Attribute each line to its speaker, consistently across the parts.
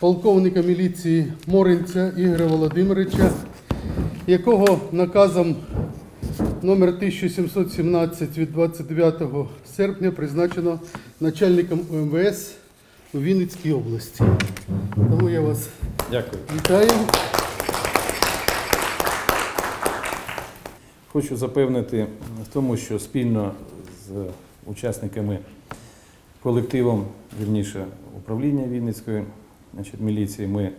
Speaker 1: полковника міліції Моринця Ігоря Володимировича, якого наказом номер 1717 від 29 серпня призначено начальником УМВС у Вінницькій області. Тому я вас
Speaker 2: Дякую.
Speaker 1: вітаю.
Speaker 2: Хочу запевнити в тому, що спільно з учасниками колективом, вірніше, управління Вінницької значить, міліції, ми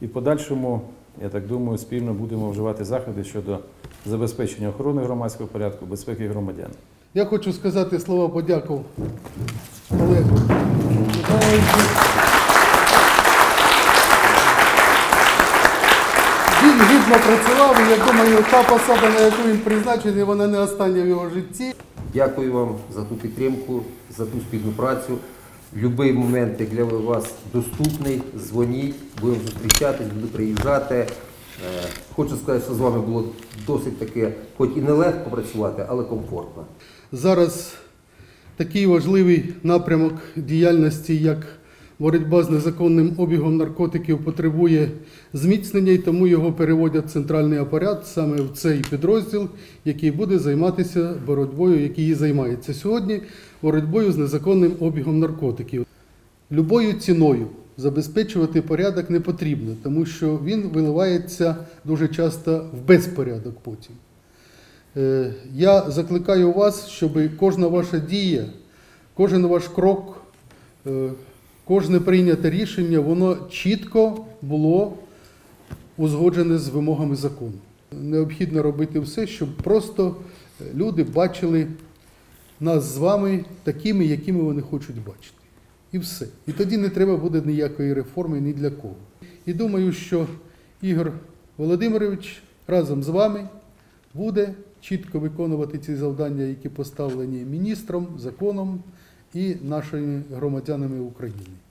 Speaker 2: і в подальшому, я так думаю, спільно будемо вживати заходи щодо забезпечення охорони громадського порядку, безпеки громадян.
Speaker 1: Я хочу сказати слова подяку Олегу Михайловичу. Він гідно працював, і я думаю, та посада, на яку він призначений, вона не остання в його житті.
Speaker 3: Дякую вам за ту підтримку, за ту спільну працю. Будь-який момент, як для вас доступний, дзвоніть, будемо зустрічатись, буду приїжджати. Е, Хочу сказати, що з вами було досить таке, хоч і нелегко працювати, але комфортно.
Speaker 1: Зараз такий важливий напрямок діяльності, як боротьба з незаконним обігом наркотиків, потребує зміцнення, і тому його переводять в центральний апарат саме в цей підрозділ, який буде займатися боротьбою, який і займається сьогодні, боротьбою з незаконним обігом наркотиків. Любою ціною забезпечувати порядок не потрібно, тому що він виливається дуже часто в безпорядок потім. Е, Я закликаю вас, щоб кожна ваша дія, кожен ваш крок, е, кожне прийняте рішення, воно чітко було узгоджене з вимогами закону. Необхідно робити все, щоб просто е, люди бачили нас з вами такими, якими вони хочуть бачити. І все. І тоді не треба буде ніякої реформи ні для кого. І думаю, що Ігор Володимирович разом з вами буде чітко виконувати ці завдання, які поставлені міністром, законом і нашими громадянами України.